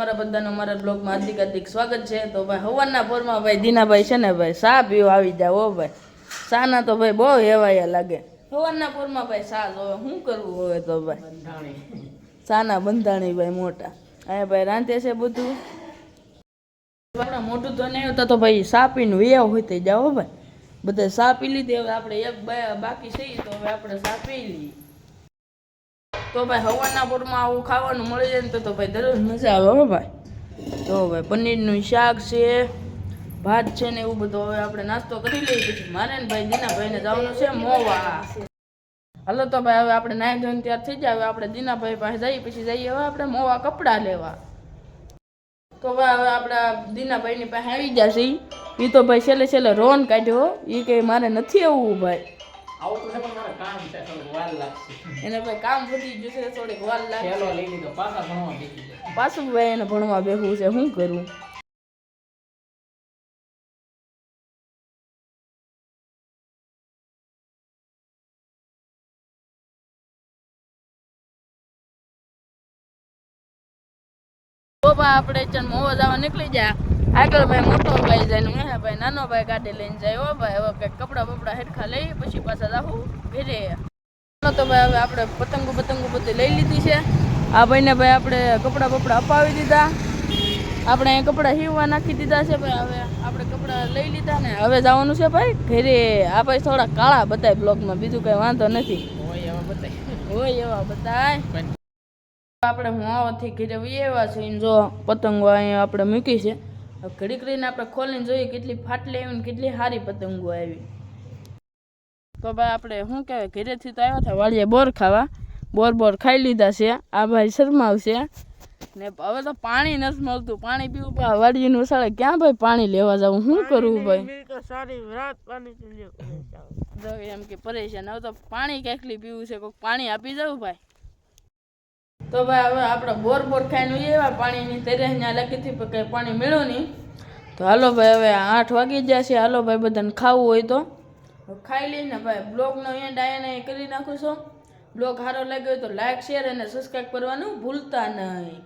તમારા બધાનું અમારા બ્લોગમાં હાર્દિક હાર્દિક સ્વાગત છે. તો ભાઈ હવારના પોરમાં ભાઈ દીનાભાઈ છે ને ભાઈ સા પીવા આવી જાવ હો ભાઈ. સાના તો ભાઈ બહુ હેવાયા લાગે. હવારના પોરમાં ભાઈ સા હવે શું કરવું હવે તો ભાઈ? સાના બંધાણી ભાઈ મોટા. અહીંયા ભાઈ રાંધે છે બધું. મોટું તો નહીં હોતા તો ભાઈ સા પીને વ્યાવ હોય તે જાઓ ભાઈ. બધા સા પી લીધી, હવે આપણે એક બાકી છે તો હવે આપણે સા પી લઈએ. તો ભાઈ હવાના પોરમાં આવું ખાવાનું મળી જાય ને તો ભાઈ દરરોજ મજા આવે હો ભાઈ. તો ભાઈ પનીરનું શાક છે, ભાત છે ને એવું બધું હવે આપણે નાસ્તો કરી લઈએ પછી મારે ને ભાઈ દીનાભાઈને જવાનું છે મોવા. હાલો તો ભાઈ હવે આપણે નાય ધોઈને ત્યાર થઈ જાય, હવે આપણે દીનાભાઈ પાસે જઈએ પછી જઈએ હવે આપણે મોવા કપડાં લેવા. તો ભાઈ હવે આપણા દીનાભાઈની પાસે આવી જશે એ તો ભાઈ છેલ્લે છેલ્લે રોન કાઢ્યો એ કે મારે નથી આવવું ભાઈ. આવું તો છે પણ મારે કામ છે થોડુંક વાર લાગશે. એને ભાઈ કામ ગયું છે થોડીક વાર લાગે ખેલો લઈ લીધો પાછા ભણવા બેસી જાય પાછું ભાઈ એને ભણવા બેહવું છે શું ભાઈ આપણે ચલ મોવા જવા નીકળી જાય આગળ ભાઈ મોટો ભાઈ જાય ને મેં ભાઈ નાનો ભાઈ ગાડી લઈને જાય હો ભાઈ. હવે કંઈક કપડા બપડા હેરખા લઈ પછી પાછા જાહું ઘરે. તો ભાઈ હવે આપણે પતંગો પતંગો બધી લઈ લીધી છે. આ ભાઈને ભાઈ આપણે કપડાં બપડા અપાવી દીધા. આપણે અહીંયા કપડાં સીવવા નાખી દીધા છે ભાઈ. હવે આપણે કપડાં લઈ લીધા ને હવે જવાનું છે ભાઈ ઘરે. આ ભાઈ થોડા કાળા બતાય બ્લોગમાં બીજું કઈ વાંધો નથી. હોય એવા બતાય. હોય એવા બતાય. પણ આપણે હું ઘરે એવા છે જો પતંગો અહીંયા આપણે મૂકી છે. હવે ઘડી કરીને આપણે ખોલીને જોઈએ કેટલી ફાટલી આવી ને કેટલી સારી પતંગો આવી. તો ભાઈ આપણે શું કહેવાય ઘરેથી તો આવ્યા હતા વાળીએ બોર ખાવા. બોર બોર ખાઈ લીધા છે. આ ભાઈ શરમાવશે. ને હવે તો પાણી નથી મળતું. પાણી પીવું પણ વાડીનું સાળે ક્યાં ભાઈ પાણી લેવા જવું? શું કરવું ભાઈ? જો એમ કે પરેશાન. હવે તો પાણી કેટલી પીવું છે? કોઈક પાણી આપી જવું ભાઈ. તો ભાઈ હવે આપણે બોર બોર ખાઈને એવા પાણીની તરે ત્યાં લખીથી કંઈ પાણી મળ્યું નહીં. તો હાલો ભાઈ, હવે આઠ વાગી ગયા છે. હાલો ભાઈ, બધાને ખાવું હોય તો. ખાઈ લઈને ભાઈ, બ્લોગનો એન્ડ એ કરી નાખું છું. બ્લોગ સારો લાગ્યો હોય તો લાઇક શેર અને સબસ્ક્રાઈબ કરવાનું ભૂલતા નહીં.